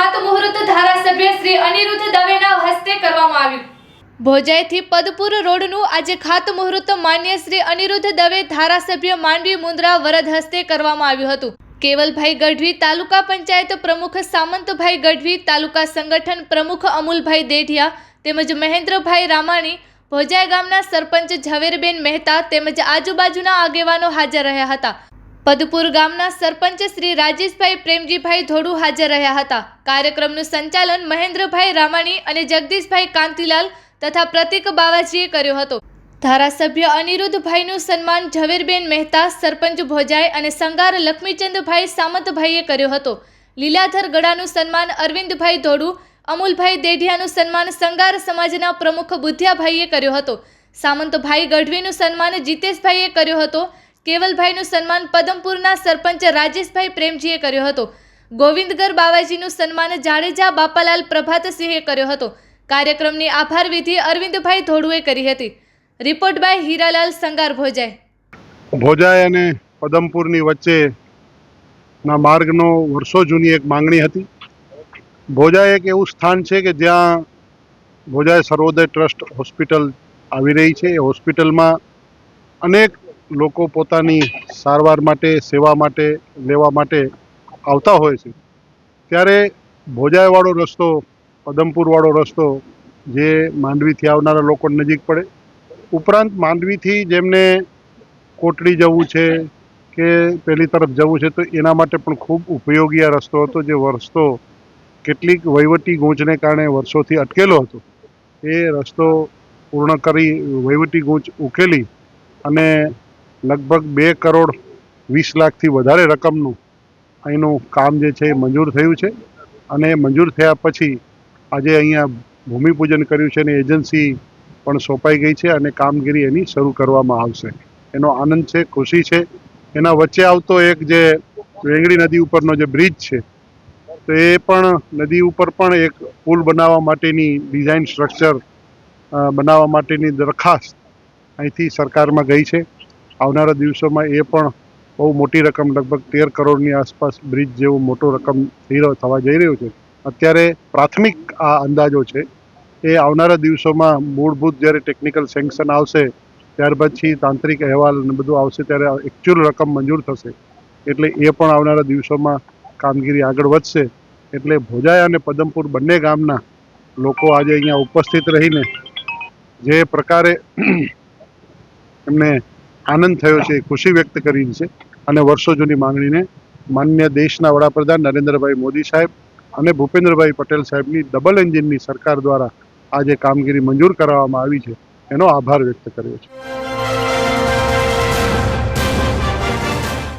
ખાતમુહૂર્ત ધારાસભ્ય શ્રી અનિરુદ્ધ દવેના હસ્તે કરવામાં આવ્યું. ભોજાઈથી પદપુર રોડનું આજે ખાતમુહૂર્ત માન્ય શ્રી અનિરુદ્ધ દવે ધારાસભ્ય માંડવી મુન્દ્રા વરદ હસ્તે કરવામાં આવ્યું હતું. કેવલભાઈ ગઢવી તાલુકા પંચાયત પ્રમુખ સામંતભાઈ ગઢવી, તાલુકા સંગઠન પ્રમુખ અમુલભાઈ દેઢિયા તેમજ મહેન્દ્રભાઈ રામાણી, ભોજાઈ ગામના સરપંચ ઝવેરબેન મહેતા તેમજ આજુબાજુના આગેવાનો હાજર રહ્યા હતા. પદપુર ગામના સરપંચ શ્રી રાજેશભાઈ પ્રેમજીભાઈ ધોડુ હાજર રહ્યા હતા. કાર્યક્રમનું સંચાલન મહેન્દ્રભાઈ રામાણી અને જગદીશભાઈ કાંતિલાલ તથા પ્રતિક બાવાજીએ કર્યો હતો. ધારાસભ્ય અનિરુદ્ધભાઈનું સન્માન ઝવેરબેન મહેતા, સરપંચ ભોજાઈ અને સંગાર લક્ષ્મીચંદભાઈ સામંતભાઈએ કર્યો હતો. લીલાધર ગળાનું સન્માન અરવિંદભાઈ ધોડુ અમુલભાઈ દેઢિયાનું સન્માન સંગાર સમાજના પ્રમુખ બુધિયાભાઈએ કર્યો હતો. સામંતભાઈ ગઢવીનું સન્માન જીતેશભાઈએ કર્યો હતો. કેવલભાઈનું સન્માન પદમપુરના સરપંચ રાજેશભાઈ પ્રેમજીએ કર્યો હતો. ગોવિંદગર બાવાજીનું સન્માન જાડેજા બાપાલાલ પ્રભાતસિંહે કર્યો હતો. કાર્યક્રમની આભાર વિધિ અરવિંદભાઈ ધોડુએ કરી હતી. Report by Hiralal Sangar Bhojay. Bhojay અને પદમપુરની વચ્ચેના માર્ગનો વર્ષો જૂની એક માંગણી હતી. ભોજા એક એવું સ્થાન છે કે જ્યાં ભોજાઈ સર્વોદય ટ્રસ્ટ હોસ્પિટલ આવી રહી છે. એ હોસ્પિટલમાં અનેક લોકો પોતાની સારવાર માટે, સેવા માટે, લેવા માટે આવતા હોય છે. ત્યારે ભોજાઈવાળો રસ્તો, પદમપુરવાળો રસ્તો જે માંડવીથી આવનારા લોકો નજીક પડે. ઉપરાંત માંડવીથી જેમને કોટડી જવું છે કે પેલી તરફ જવું છે, તો એના માટે પણ ખૂબ ઉપયોગી આ રસ્તો હતો, જે રસ્તો કેટલીક વહીવટી ગૂંચને કારણે વર્ષોથી અટકેલો હતો. એ રસ્તો પૂર્ણ કરી વહીવટી ગૂંચ ઉકેલી અને લગભગ બે કરોડ વીસ લાખથી વધારે રકમનું અહીંનું કામ જે છે એ મંજૂર થયું છે. અને મંજૂર થયા પછી આજે અહીંયા ભૂમિપૂજન કર્યું છે અને એજન્સી પણ સોંપાઈ ગઈ છે અને કામગીરી એની શરૂ કરવામાં આવશે. એનો આનંદ છે, ખુશી છે. એના વચ્ચે આવતો એક જે વેંગડી નદી ઉપરનો જે બ્રિજ છે, તો એ પણ નદી ઉપર પણ એક પુલ બનાવવા માટેની ડિઝાઇન સ્ટ્રક્ચર બનાવવા માટેની દરખાસ્ત અહીંથી સરકારમાં ગઈ છે. આવનારા દિવસોમાં એ પણ બહુ મોટી રકમ, લગભગ તેર કરોડની આસપાસ બ્રિજ જેવો મોટો રકમ થઈ રહ્યો, થવા જઈ રહ્યો છે. અત્યારે પ્રાથમિક આ અંદાજો છે એ આવનારા દિવસોમાં મૂળભૂત જ્યારે ટેકનિકલ સેન્કશન આવશે ત્યાર પછી તાંત્રિક અહેવાલ ને બધું આવશે, ત્યારે એકચ્યુઅલ રકમ મંજૂર થશે. એટલે એ પણ આવનારા દિવસોમાં કામગીરી આગળ વધશે. એટલે ભોજાય અને પદમપુર બંને ગામના લોકો આજે અહીંયા ઉપસ્થિત રહીને જે પ્રકારે એમને આનંદ થયો છે, ખુશી વ્યક્ત કરી છે. અને વર્ષો જૂની માંગણીને માન્ય દેશના વડાપ્રધાન નરેન્દ્રભાઈ મોદી સાહેબ અને ભૂપેન્દ્રભાઈ પટેલ સાહેબની ડબલ એન્જિનની સરકાર દ્વારા આ જે કામગીરી મંજૂર કરવામાં આવી છે. એનો આભાર વ્યક્ત કર્યો છે.